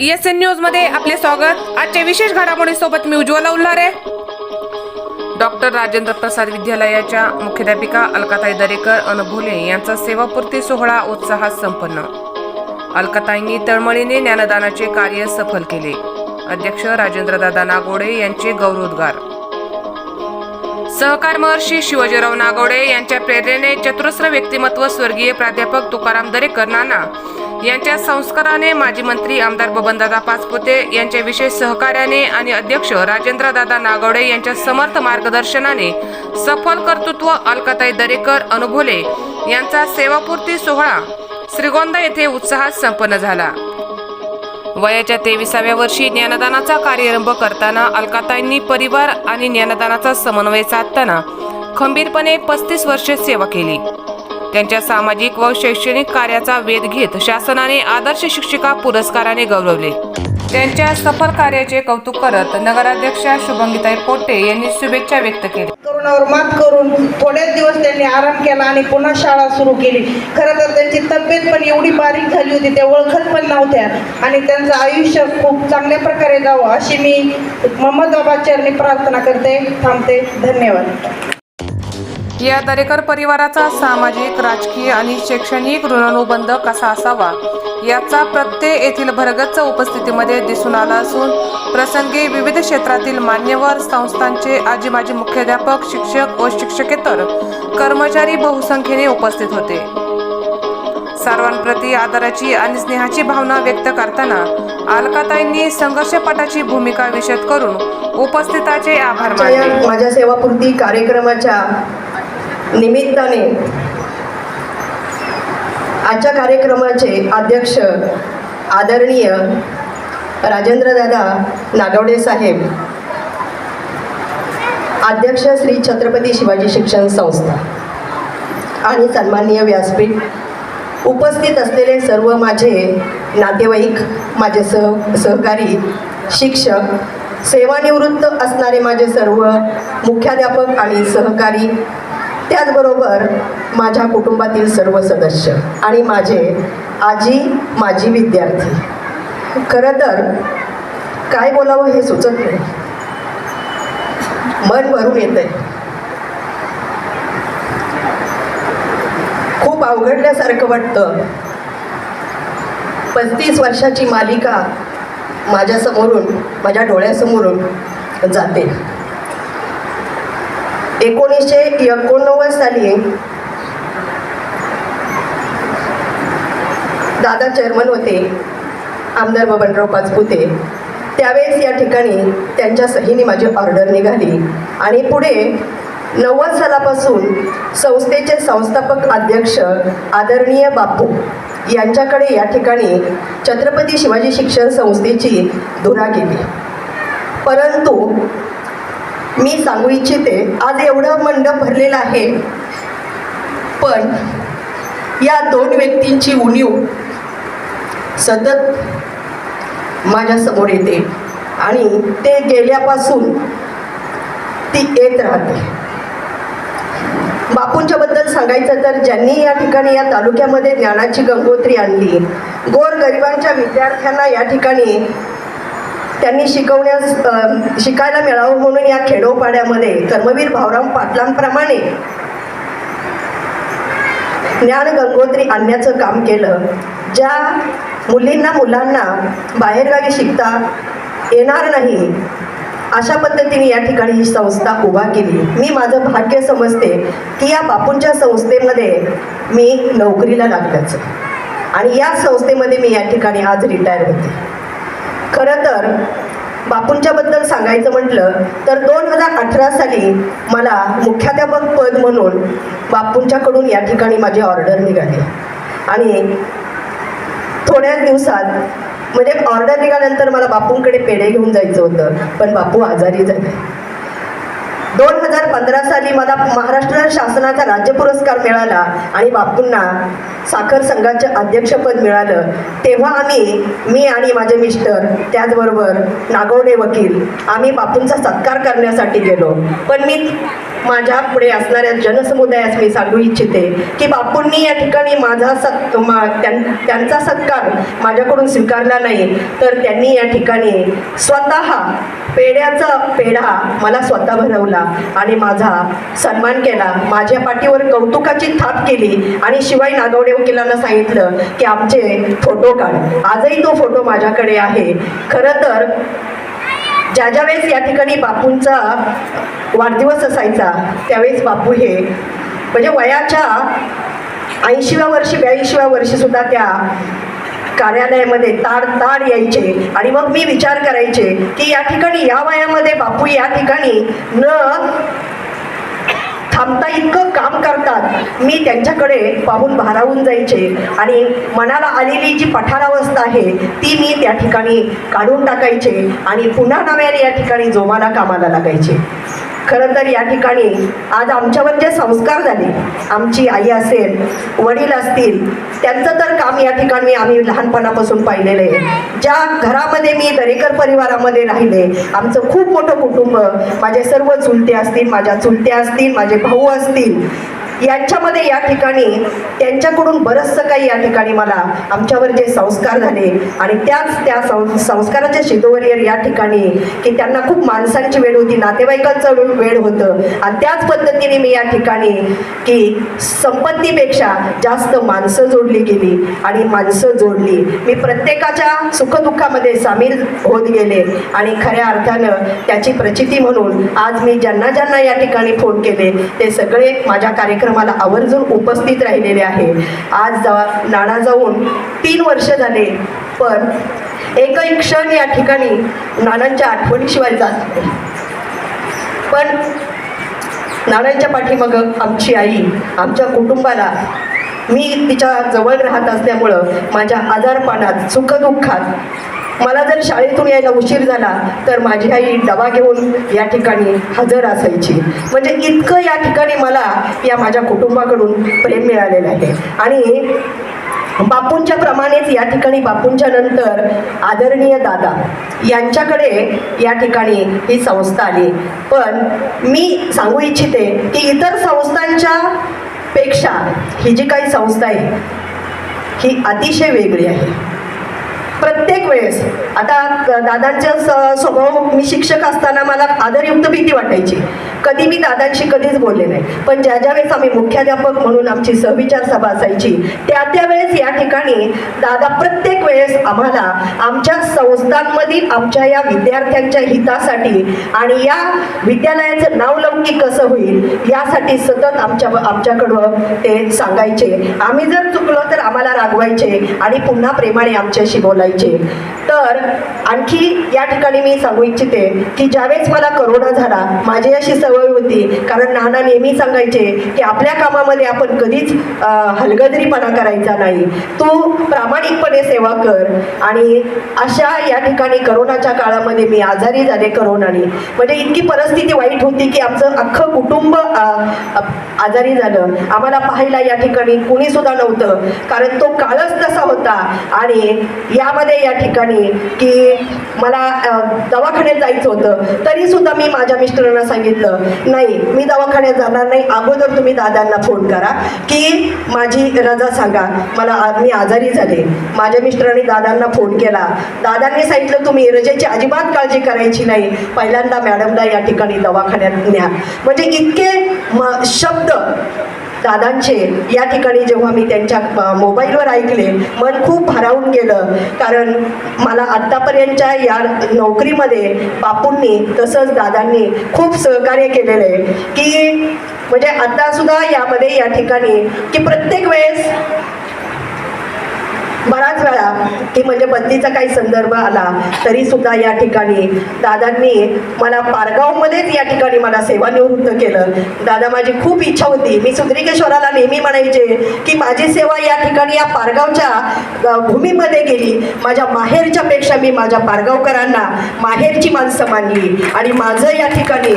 S N न्यूजमध्ये आपले स्वागत. आजच्या विशेष घडामोडी सोबत मी उज्ज्वला उल्हारे. डॉक्टर राजेंद्र प्रसाद विद्यालयाच्या मुख्याध्यापिका अलकाताई दरेकर अनभोले यांचा सेवापूर्ती सोहळा उत्साहात संपन्न. अलकाताईंनी तळमळीने ज्ञानदानाचे कार्य सफल केले. अध्यक्ष राजेंद्रदादा नागोडे यांचे गौरवोद्गार. सहकार महर्षी शिवाजीराव नागोडे यांच्या प्रेरणेने चतुरस्र व्यक्तिमत्व स्वर्गीय प्राध्यापक तुकाराम दरेकर नाना यांच्या संस्काराने माजी मंत्री आमदार बबनदादा पाचपुते यांच्या विशेष सहकार्याने आणि अध्यक्ष राजेंद्रदादा नागवडे यांच्या समर्थ मार्गदर्शनाने सफल कर्तृत्व अलकाताई दरेकर अनुभोले यांचा सेवापूर्ती सोहळा श्रीगोंदा येथे उत्साहात संपन्न झाला. वयाच्या तेविसाव्या वर्षी ज्ञानदानाचा कार्यारंभ करताना अलकाताईंनी परिवार आणि ज्ञानदानाचा समन्वय साधताना खंबीरपणे पस्तीस वर्षे सेवा केली. त्यांच्या सामाजिक व शैक्षणिक कार्याचा वेध घेत शासनाने आदर्श शिक्षिका पुरस्काराने गौरवले. त्यांच्या सफल कार्याचे कौतुक करत नगराध्यक्षा शुभंगीताई पोटे यांनी शुभेच्छा व्यक्त केल्या. कोरोनावर मात करून थोड्याच दिवस त्यांनी आराम केला आणि पुन्हा शाळा सुरू केली. खरं तर त्यांची तब्येत पण एवढी बारीक झाली होती त्या ओळखत पण नव्हत्या. आणि त्यांचं आयुष्य खूप चांगल्या प्रकारे जावं अशी मी मोहम्मद चरणी प्रार्थना करते थांबते. धन्यवाद. या दरेकर परिवाराचा सामाजिक राजकीय आणि शैक्षणिक ऋणानुबंध कसा असावा? याचा प्रत्यय येथील भरगच्च उपस्थितीमध्ये दिसून आला असून प्रसंगी विविध क्षेत्रातील मान्यवर संस्थांचे आजी माजी मुख्याध्यापक शिक्षक व शिक्षकेतर कर्मचारी बहुसंख्येने उपस्थित होते. सर्वांप्रती आदराची आणि स्नेहाची भावना व्यक्त करताना अलकाताईंनी संघर्षपटाची भूमिका विशद करून उपस्थिताचे आभार मानले. हो. माझ्या सेवापूर्ती कार्यक्रमाच्या निमित्ताने आजच्या कार्यक्रमाचे अध्यक्ष आदरणीय राजेंद्रदादा नागवडे साहेब अध्यक्ष श्री छत्रपती शिवाजी शिक्षण संस्था आणि सन्माननीय व्यासपीठ उपस्थित असलेले सर्व माझे नातेवाईक माझे सह सहकारी शिक्षक सेवानिवृत्त असणारे माझे सर्व मुख्याध्यापक आणि सहकारी त्याचबरोबर माझ्या कुटुंबातील सर्व सदस्य आणि माझे आजी माजी विद्यार्थी. खरं तर काय बोलावं हे सुचत नाही. मन भरून येतंय. खूप अवघडल्यासारखं वाटतं. पस्तीस वर्षाची मालिका माझ्यासमोरून माझ्या डोळ्यासमोरून जाते. एकोणीसशे एकोणनव्वद साली दादा चेअरमन होते आमदार बबनराव पाचपुते. त्यावेळेस या ठिकाणी त्यांच्या सहीने माझी ऑर्डर निघाली. आणि पुढे नव्वद सालापासून संस्थेचे संस्थापक अध्यक्ष आदरणीय बापू यांच्याकडे या ठिकाणी छत्रपती शिवाजी शिक्षण संस्थेची धुरा गेली. परंतु मी सांगू इच्छिते आज एवढं मंडप भरलेलं आहे. पण या दोन व्यक्तींची उणीव सतत माझ्यासमोर येते आणि ते गेल्यापासून ती येत राहते. बापूंच्याबद्दल सांगायचं तर ज्यांनी या ठिकाणी या तालुक्यामध्ये ज्ञानाची गंगोत्री आणली गोर गरिबांच्या विद्यार्थ्यांना या ठिकाणी त्यांनी शिकवण्यास शिकायला मिळावं म्हणून या खेडोपाड्यामध्ये कर्मवीर भाऊराम पाटलांप्रमाणे ज्ञान गंगोत्री आणण्याचं काम केलं. ज्या मुलींना मुलांना बाहेरगावी शिकता येणार नाही अशा पद्धतीने या ठिकाणी ही संस्था उभा केली. मी माझं भाग्य समजते की या बापूंच्या संस्थेमध्ये मी नोकरीला लागल्याचं आणि या संस्थेमध्ये मी या ठिकाणी आज रिटायर होते. खरं तर बापूंच्याबद्दल सांगायचं म्हटलं तर दोन हजार अठरा साली मला मुख्याध्यापक पद म्हणून बापूंच्याकडून या ठिकाणी माझी ऑर्डर निघाली. आणि थोड्याच दिवसात म्हणजे ऑर्डर निघाल्यानंतर मला बापूंकडे पेढे घेऊन जायचं होतं पण बापू आजारी झाले. दोन हजार पंधरा साली मला महाराष्ट्र शासनाचा राज्य पुरस्कार मिळाला आणि बापूंना साखर संघाचं अध्यक्षपद मिळालं तेव्हा आम्ही मी आणि माझे मिस्टर त्याचबरोबर नागवडे वकील आम्ही बापूंचा सत्कार करण्यासाठी गेलो. पण मी माझ्या पुढे असणाऱ्या जनसमुदायास मी सांगू इच्छिते की बापूंनी या ठिकाणी माझा सत् मा त्यां- त्यांचा सत्कार माझ्याकडून स्वीकारला नाही. तर त्यांनी या ठिकाणी स्वतः पेढ्याचा पेढा मला स्वतः भरवला आणि माझा सन्मान केला. माझ्या पाठीवर कौतुकाची थाप केली आणि शिवाय नागवडे वकिलांना सांगितलं की आमचे फोटो काढ. आजही तो फोटो माझ्याकडे आहे. खरं तर ज्या ज्या वेळेस या ठिकाणी बापूंचा वाढदिवस असायचा त्यावेळेस बापू हे म्हणजे वयाच्या ऐंशीव्या वर्षी ब्याऐंशीव्या वर्षी सुद्धा त्या कार्यालयामध्ये ताड ताड यायचे. आणि मग मी विचार करायचे की या ठिकाणी या वयामध्ये बापू या ठिकाणी न थांबता इतकं काम करतात. मी त्यांच्याकडे पाहून भारावून जायचे आणि मनाला आलेली जी पठारावस्था आहे ती मी त्या ठिकाणी काढून टाकायचे आणि पुन्हा नव्याने या ठिकाणी जोमाला कामाला लागायचे. खरं तर या ठिकाणी आज आमच्यावर जे संस्कार झाले आमची आई असेल वडील असतील त्यांचं तर काम या ठिकाणी आम्ही लहानपणापासून पाहिलेलं आहे. ज्या घरामध्ये मी दरेकर परिवारामध्ये राहिले आमचं खूप मोठं कुटुंब माझे सर्व चुलते असतील माझ्या चुलत्या असतील माझे भाऊ असतील यांच्यामध्ये या ठिकाणी त्यांच्याकडून बरंचसं काही या ठिकाणी मला आमच्यावर जे संस्कार झाले आणि त्याच त्या सं संस्काराच्या शिदोवरीवर या ठिकाणी की त्यांना खूप माणसांची वेळ होती नातेवाईकांचं वेळ होतं. आणि त्याच पद्धतीने मी या ठिकाणी की संपत्तीपेक्षा जास्त माणसं जोडली गेली आणि माणसं जोडली. मी प्रत्येकाच्या सुखदुःखामध्ये सामील होत गेले आणि खऱ्या अर्थानं त्याची प्रचिती म्हणून आज मी ज्यांना ज्यांना या ठिकाणी फोन केले ते सगळे माझ्या कार्यक्रम कार्यक्रमाला आवर्जून उपस्थित राहिलेले आहे. आज जा नाणा जाऊन तीन वर्ष झाले पण एकही क्षण या ठिकाणी नानांच्या आठवणीशिवाय जात नाही. पण नानांच्या पाठीमाग आमची आई आमच्या कुटुंबाला मी तिच्या जवळ राहत असल्यामुळं माझ्या आजारपणात सुखदुःखात मला जर शाळेतून यायला उशीर झाला तर माझी आई डबा घेऊन या ठिकाणी हजर असायची. म्हणजे इतकं या ठिकाणी मला या माझ्या कुटुंबाकडून प्रेम मिळालेलं आहे. आणि बापूंच्या प्रमाणेच या ठिकाणी बापूंच्या नंतर आदरणीय दादा यांच्याकडे या ठिकाणी ही संस्था आली. पण मी सांगू इच्छिते की इतर संस्थांच्या पेक्षा ही जी काही संस्था आहे ही अतिशय वेगळी आहे. प्रत्येक वेळेस आता दादांच्या स- स्वभाव मी शिक्षक असताना मला आदरयुक्त भीती वाटायची. कधी मी दादांशी कधीच बोलले नाही. पण ज्या ज्या वेळेस आम्ही मुख्याध्यापक म्हणून आमची सहविचार सभा असायची त्या त्यावेळेस या ठिकाणी दादा प्रत्येक वेळेस आम्हाला आमच्या संस्थांमधील आमच्या या विद्यार्थ्यांच्या हितासाठी आणि या विद्यालयाचं नावलौकिक कसं होईल यासाठी सतत आमच्या आमच्याकडं ते सांगायचे. आम्ही जर चुकलो तर आम्हाला रागवायचे आणि पुन्हा प्रेमाने आमच्याशी बोलायचे. तर आणखी या ठिकाणी मी सांगू इच्छिते की ज्यावेळेस मला करोना झाला माझी अशी सवय होती. कारण नाना नेहमी सांगायचे की आपल्या कामामध्ये आपण कधीच हलगदरीपणा करायचा नाही. तू प्रामाणिकपणे सेवा कर. आणि अशा या ठिकाणी करोनाच्या काळामध्ये मी आजारी झाले करोनाने. म्हणजे इतकी परिस्थिती वाईट होती की आमचं अख्खं कुटुंब आजारी झालं. आम्हाला पाहायला या ठिकाणी कुणीसुद्धा नव्हतं. कारण तो काळच तसा होता. आणि यामध्ये या ठिकाणी की मला दवाखान्यात जायचं होतं. तरी सुद्धा मी माझ्या मिस्टरांना सांगितलं नाही मी दवाखान्यात जाणार नाही. अगोदर तुम्ही दादांना फोन करा की माझी रजा सांगा. मला मी आजारी झाले. माझ्या मिस्टरांनी दादांना फोन केला. दादांनी सांगितलं तुम्ही रजेची अजिबात काळजी करायची नाही. पहिल्यांदा मॅडमला या ठिकाणी दवाखान्यात न्या. म्हणजे इतके म- शब्द दादांचे. या ठिकाणी जेव्हा मी त्यांच्या मोबाईलवर ऐकले मन खूप भारावून गेलं. कारण मला आत्तापर्यंतच्या या नोकरीमध्ये बापूंनी तसंच दादांनी खूप सहकार्य केलेलं आहे. की म्हणजे आत्तासुद्धा यामध्ये या ठिकाणी की प्रत्येक वेळेस बराच वेळा की म्हणजे बदलीचा काही संदर्भ आला तरी सुद्धा या ठिकाणी दादांनी मला पारगावमध्येच या ठिकाणी मला सेवानिवृत्त केलं. दादा माझी खूप इच्छा होती. मी सुंदरिकेश्वराला नेहमी म्हणायचे की माझी सेवा या ठिकाणी या पारगावच्या भूमीमध्ये गेली. माझ्या माहेरच्या पेक्षा मी माझ्या पारगावकरांना माहेरची माणसं मानली. आणि माझं या ठिकाणी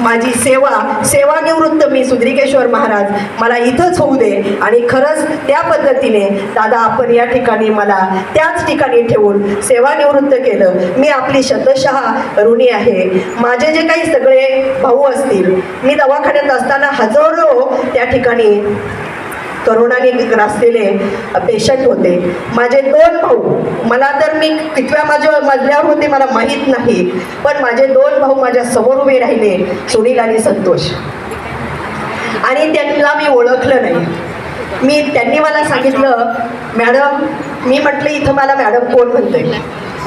माझी सेवा सेवानिवृत्त मी सुद्रिकेश्वर महाराज मला इथंच होऊ दे. आणि खरंच त्या पद्धतीने दादा आपण या ठिकाणी मला त्याच ठिकाणी ठेवून सेवानिवृत्त केलं. मी आपली शतशः ऋणी आहे. माझे जे काही सगळे भाऊ असतील मी दवाखान्यात असताना हजारो त्या ठिकाणी करोनाने ग्रासलेले पेशंट होते. माझे दोन भाऊ मला तर मी कितव्या माझ्या मजल्यावर होते मला माहीत नाही पण माझे दोन भाऊ माझ्यासमोर उभे राहिले सुनील आणि संतोष. आणि त्यांना मी ओळखलं नाही. मी त्यांनी मला सांगितलं मॅडम मी म्हटलं इथं मला मॅडम कोण म्हणते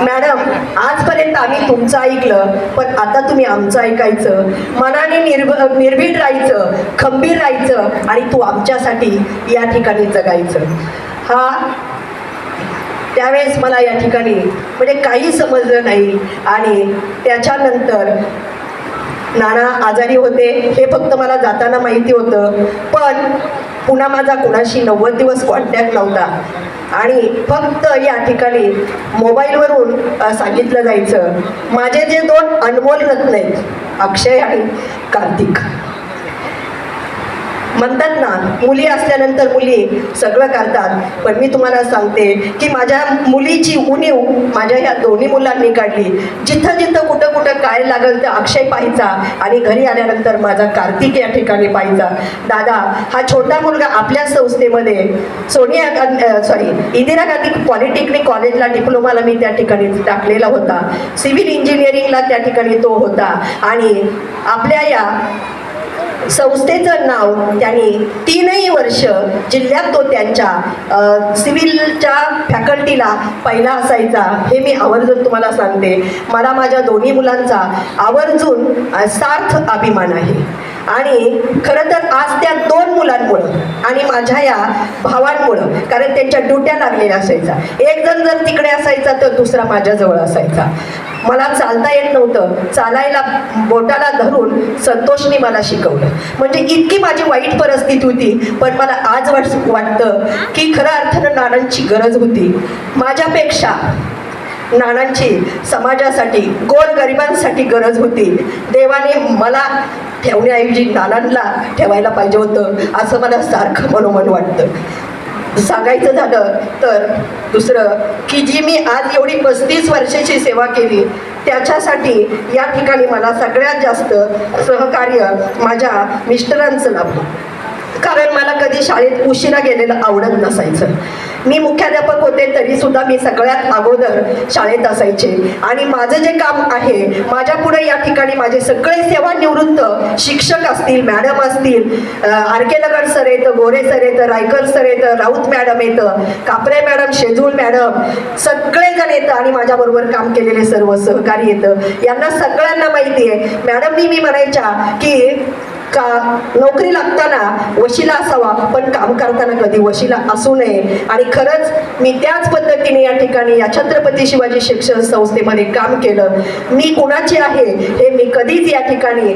मॅडम आजपर्यंत आम्ही तुमचं ऐकलं पण आता तुम्ही आमचं ऐकायचं. मनाने निर्भ निर्भीड राहायचं खंबीर राहायचं आणि तू आमच्यासाठी या ठिकाणी जगायचं. हा त्यावेळेस मला या ठिकाणी म्हणजे काही समजलं नाही आणि त्याच्यानंतर नाना आजारी होते हे फक्त मला जाताना माहिती होतं. पण पुन्हा माझा कुणाशी नव्वद दिवस कॉन्टॅक्ट नव्हता. आणि फक्त या ठिकाणी मोबाईलवरून सांगितलं जायचं माझे जे दोन अनमोल रत्न आहेत अक्षय आणि कार्तिक. म्हणतात ना मुली असल्यानंतर मुली सगळं करतात. पण मी तुम्हाला सांगते की माझ्या मुलीची उणीव माझ्या ह्या दोन्ही मुलांनी काढली. जिथं जिथं कुठं कुठं काय लागल तर अक्षय पाहायचा आणि घरी आल्यानंतर माझा कार्तिक या ठिकाणी पाहायचा दादा हा छोटा मुलगा आपल्या संस्थेमध्ये सोनिया गांधी सॉरी इंदिरा गांधी पॉलिटेक्निक कॉलेजला डिप्लोमाला मी त्या ठिकाणी टाकलेला होता. सिव्हिल इंजिनिअरिंगला त्या ठिकाणी तो होता. आणि आपल्या या संस्थेचं नाव त्यांनी तीनही वर्ष जिल्ह्यात तो त्यांच्या सिव्हिलच्या फॅकल्टीला पहिला असायचा. हे मी आवर्जून तुम्हाला सांगते. मला माझ्या दोन्ही मुलांचा आवर्जून सार्थ अभिमान आहे. आणि खरं तर आज त्या दोन मुलांमुळं आणि माझ्या या भावांमुळं कारण त्यांच्या ड्युट्या लागलेल्या असायचा एक जण जर तिकडे असायचा तर दुसरा माझ्याजवळ असायचा. मला चालता येत नव्हतं. चालायला बोटाला धरून संतोषने मला शिकवलं. म्हणजे इतकी माझी वाईट परिस्थिती होती पण मला आज वाट वाटतं की खऱ्या अर्थानं नानांची गरज होती. माझ्यापेक्षा नानांची समाजासाठी गोर गरिबांसाठी गरज होती. देवाने मला ठेवण्याऐवजी नानांना ठेवायला पाहिजे होतं असं मला सारखं मनोमन वाटतं. सांगायचं झालं तर दुसरं की जी मी आज एवढी पस्तीस वर्षाची सेवा केली त्याच्यासाठी या ठिकाणी मला सगळ्यात जास्त सहकार्य माझ्या मिस्टरांचं लाभलं. कारण मला कधी शाळेत उशिरा गेलेलं आवडत नसायचं. मी मुख्याध्यापक होते तरी सुद्धा मी सगळ्यात अगोदर शाळेत असायचे. आणि माझं जे काम आहे माझ्या पुढे या ठिकाणी माझे सगळे सेवानिवृत्त शिक्षक असतील मॅडम असतील आरकेलगड सर येतं गोरे सर येतं रायकर सर येतं राऊत मॅडम येतं कापरे मॅडम शेजूळ मॅडम सगळेजण येतं आणि माझ्याबरोबर काम केलेले सर्व सहकारी येतं यांना सगळ्यांना माहिती आहे मॅडमनी मी म्हणायच्या की का नोकरी लागताना वशिला असावा पण काम करताना कधी वशिला असू नये. आणि खरंच मी त्याच पद्धतीने या ठिकाणी या छत्रपती शिवाजी शिक्षण संस्थेमध्ये काम केलं. मी कुणाची आहे हे मी कधीच या ठिकाणी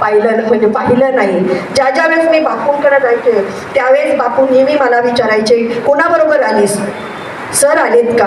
पाहिलं म्हणजे पाहिलं नाही. ज्या ज्या वेळेस मी बापूंकडे जायचे त्यावेळेस बापू नेहमी मला विचारायचे कोणाबरोबर आलीस? सर आलेत का?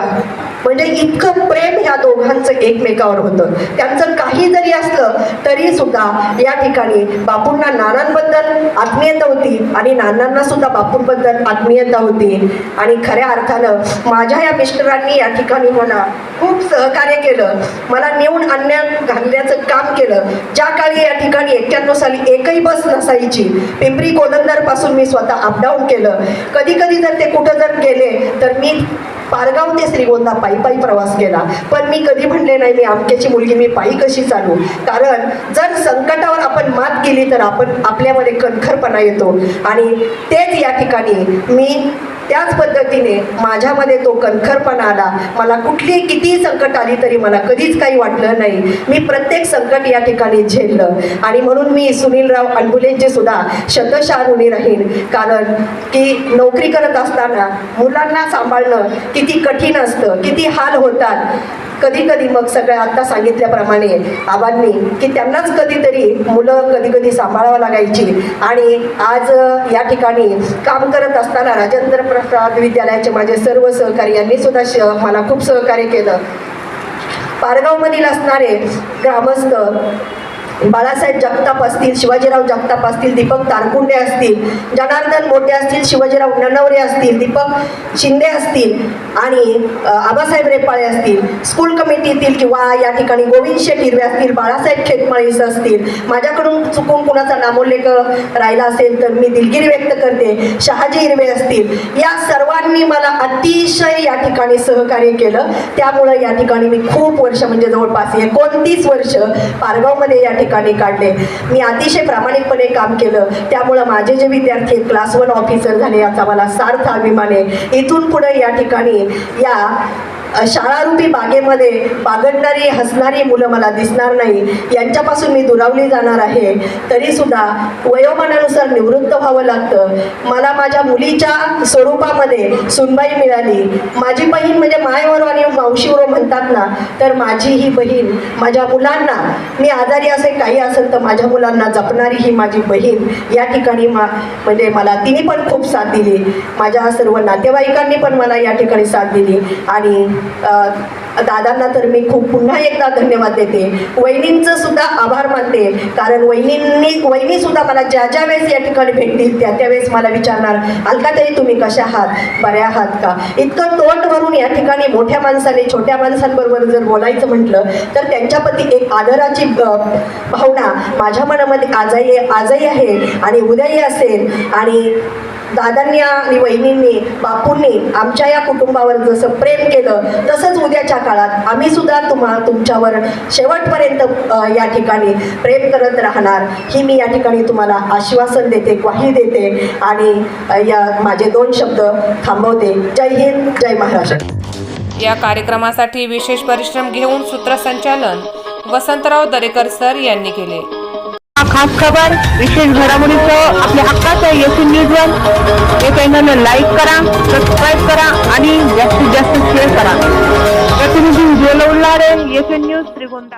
म्हणजे इतकं प्रेम या दोघांचं एकमेकावर होतं. त्यांचं काही जरी असलं तरी सुद्धा या ठिकाणी बापूंना नानांबद्दल आत्मीयता होती आणि नानांना सुद्धा बापूंबद्दल आत्मीयता होती. आणि खऱ्या अर्थानं माझ्या या मिस्टरांनी या ठिकाणी मला खूप सहकार्य केलं. मला नेऊन आणण्यात घालण्याचं काम केलं. ज्या काळी या ठिकाणी एक्क्याण्णव साली एकही बस नसायची पिंपरी कोलंदरपासून मी स्वतः अपडाऊन केलं. कधी कधी जर ते कुठं जर गेले तर मी पारगाव ते श्रीगोंदा पायी पायी प्रवास केला. पण मी कधी म्हणले नाही मी आमक्याची मुलगी मी पायी कशी चालू? कारण जर संकटावर आपण मात केली तर आपण आपल्यामध्ये कणखरपणा येतो. आणि तेच या ठिकाणी मी त्याच पद्धतीने माझ्यामध्ये तो कणखरपणा आला. मला कुठली कितीही संकट आली तरी मला कधीच काही वाटलं नाही. मी प्रत्येक संकट या ठिकाणी झेललं. आणि म्हणून मी सुनीलराव अणबुलेंचे सुद्धा शतशः ऋणी राहीन. कारण की नोकरी करत असताना मुलांना सांभाळणं किती कठीण असतं किती हाल होतात. कधी कधी मग सगळ्या आता सांगितल्याप्रमाणे आबांनी की त्यांनाच कधीतरी मुलं कधी कधी सांभाळावं लागायची. आणि आज या ठिकाणी काम करत असताना राजेंद्र प्रसाद विद्यालयाचे माझे सर्व सहकारी यांनी सुद्धा मला खूप सहकार्य केलं. पारगावमधील असणारे ग्रामस्थ बाळासाहेब जगताप असतील शिवाजीराव जगताप असतील दीपक तारकुंडे असतील जनार्दन मोठे असतील शिवाजीराव ननवरे असतील दीपक शिंदे असतील आणि आबासाहेब रेपाळे असतील स्कूल कमिटीतील किंवा या ठिकाणी गोविंद शेठ हिरवे असतील बाळासाहेब खेतमाळीस असतील माझ्याकडून चुकून कुणाचा नामोल्लेख राहिला असेल तर मी दिलगिरी व्यक्त करते. शहाजी हिरवे असतील या सर्वांनी मला अतिशय या ठिकाणी सहकार्य केलं. त्यामुळं या ठिकाणी मी खूप वर्ष म्हणजे जवळपास एकोणतीस वर्ष पारगावमध्ये या ठिकाणी ठिकाणी काढले. मी अतिशय प्रामाणिकपणे काम केलं. त्यामुळं माझे जे विद्यार्थी क्लास वन ऑफिसर झाले याचा मला सार्थ अभिमान आहे. इथून पुढे या ठिकाणी या शाळारूपी बागेमध्ये बागडणारी हसणारी मुलं मला दिसणार नाही. यांच्यापासून मी दुरावली जाणार आहे. तरीसुद्धा वयोमानानुसार निवृत्त व्हावं लागतं. मला माझ्या मुलीच्या स्वरूपामध्ये सुनबाई मिळाली. माझी बहीण म्हणजे मायवर आणि मावशीवर म्हणतात ना तर माझी ही बहीण माझ्या मुलांना मी आजारी असेल काही असेल तर माझ्या मुलांना जपणारी ही माझी बहीण या ठिकाणी मा म्हणजे मला तिने पण खूप साथ दिली. माझ्या सर्व नातेवाईकांनी पण मला या ठिकाणी साथ दिली. आणि दादांना तर मी खूप पुन्हा एकदा धन्यवाद देते. वहिनींचं सुद्धा आभार मानते. कारण वहिनींनी वहिनी सुद्धा मला ज्या ज्या वेळेस या ठिकाणी भेटतील त्या त्यावेळेस मला विचारणार अलकाताई तुम्ही कशा आहात? बऱ्या आहात का? इतकं तोंड भरून या ठिकाणी मोठ्या माणसाने छोट्या माणसांबरोबर जर बोलायचं म्हटलं तर त्यांच्याप्रती एक आदराची भावना माझ्या मनामध्ये आजही आजही आहे आणि उद्याही असेल. आणि दादांनी आणि वहिनींनी बापूंनी आमच्या या कुटुंबावर जसं प्रेम केलं तसंच उद्याच्या काळात आम्ही सुद्धा तुम्हा तुमच्यावर शेवटपर्यंत या ठिकाणी प्रेम करत राहणार. ही मी या ठिकाणी तुम्हाला आश्वासन देते ग्वाही देते आणि या माझे दोन शब्द थांबवते. जय हिंद जय महाराष्ट्र. या कार्यक्रमासाठी विशेष परिश्रम घेऊन सूत्रसंचालन वसंतराव दरेकर सर यांनी केले. खास खबर विशेष घडामोडीचं आपल्या हक्काचं येथील न्यूजवर हे चॅनल लाईक करा सबस्क्राईब करा आणि जास्तीत जास्त शेअर करा. प्रतिनिधी उज्ज्वल उल्हारे येथील न्यूज त्रिगोंदा